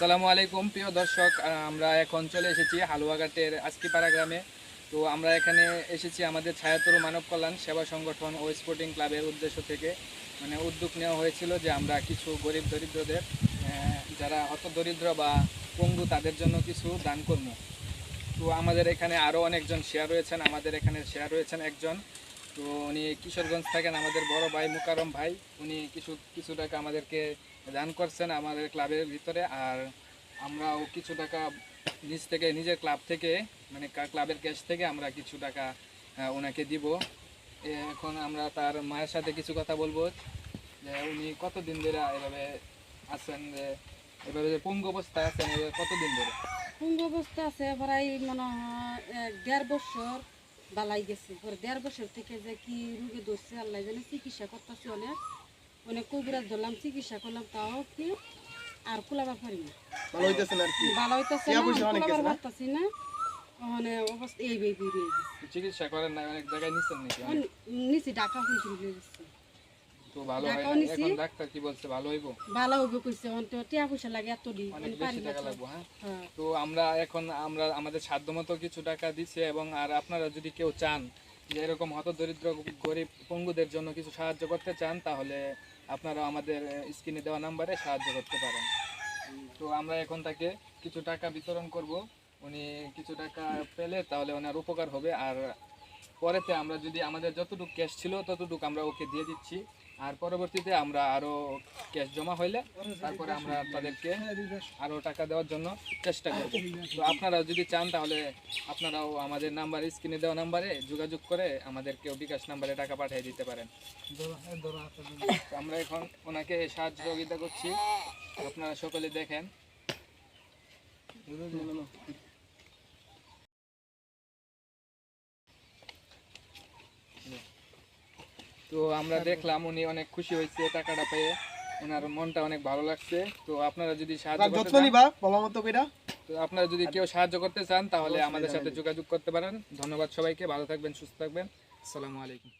আসসালামু আলাইকুম, প্রিয় দর্শক। আমরা এখন চলে এসেছি হালুয়াঘাটের আজকিপাড়া গ্রামে। তো আমরা এখানে এসেছি আমাদের ছায়াতরু মানব কল্যাণ সেবা সংগঠন ও স্পোর্টিং ক্লাবের উদ্দেশ্য থেকে। মানে উদ্যোগ নেওয়া হয়েছিল যে আমরা কিছু গরিব দরিদ্রদের যারা হত দরিদ্র বা পঙ্গু, তাদের জন্য কিছু দান করব। তো আমাদের এখানে আরও অনেকজন শেয়ার রয়েছেন, আমাদের এখানে শেয়ার রয়েছেন একজন। তো উনি কিশোরগঞ্জ থাকেন, আমাদের বড় ভাই মুকারম ভাই। উনি কিছু কিছু টাকা আমাদেরকে দান করছেন আমাদের ক্লাবের ভিতরে। আর আমরাও কিছু টাকা নিজ থেকে, নিজের ক্লাব থেকে মানে ক্লাবের ক্যাশ থেকে আমরা কিছু টাকা ওনাকে দিব। এখন আমরা তার মায়ের সাথে কিছু কথা বলব। যে উনি কতদিন ধরে এভাবে আছেন, যে এভাবে যে পঙ্গু অবস্থায় আছেন কতদিন ধরে? পঙ্গ অবস্থা আছে প্রায় মনে হয় দেড় বছর। বালাই গেছে। পরে দেড় বছর থেকে যে কি রোগে ধরছে আল্লাহ জানে চিকিৎসা করতেছে অনেক। অনেক কবিরাজ ধরলাম চিকিৎসা করলাম তাও কি আর কুলাবার পারি না। ভালো হইতেছে না ভালো হইতেছে না কুলাবার পারতাছি না। মানে অবস্থা এই বেবি চিকিৎসা করেন না অনেক জায়গায় নিচে নাকি? নিচে ডাকা গেছে। তো ভালো হয় না। এখন ডাক্তার কি বলছে ভালো হইব? ভালো হবে কইছে অন্ত টিয়া পয়সা লাগে এত দি অনেক পারি বেশি না টাকা তো। লাগবে হ্যাঁ? হ্যাঁ। তো আমরা এখন আমরা আমাদের সাধ্যমতো কিছু টাকা দিচ্ছে এবং আর আপনারা যদি কেউ চান যে এরকম হত দরিদ্র গরিব পঙ্গুদের জন্য কিছু সাহায্য করতে চান তাহলে আপনারা আমাদের স্ক্রিনে দেওয়া নাম্বারে সাহায্য করতে পারেন। তো আমরা এখন তাকে কিছু টাকা বিতরণ করব। উনি কিছু টাকা পেলে তাহলে ওনার উপকার হবে। আর পরেতে আমরা যদি আমাদের যতটুকু ক্যাশ ছিল ততটুকু আমরা ওকে দিয়ে দিচ্ছি। আর পরবর্তীতে আমরা আরও ক্যাশ জমা হইলে তারপরে আমরা তাদেরকে আরও টাকা দেওয়ার জন্য চেষ্টা করব। তো আপনারা যদি চান তাহলে আপনারাও আমাদের নাম্বার স্ক্রিনে দেওয়া নাম্বারে যোগাযোগ করে আমাদেরকেও বিকাশ নাম্বারে টাকা পাঠিয়ে দিতে পারেন। আমরা এখন ওনাকে সাহায্য সহযোগিতা করছি। আপনারা সকলে দেখেন। তো আমরা দেখলাম উনি অনেক খুশি হয়েছে টাকাটা পেয়ে। ওনার মনটা অনেক ভালো লাগছে। তো আপনারা যদি সাহায্য করতে যত্ন নিবা ভালো মতো কইরা। তো আপনারা যদি কেউ সাহায্য করতে চান তাহলে আমাদের সাথে যোগাযোগ করতে পারেন। ধন্যবাদ সবাইকে ভালো থাকবেন সুস্থ থাকবেন। আসসালামু আলাইকুম।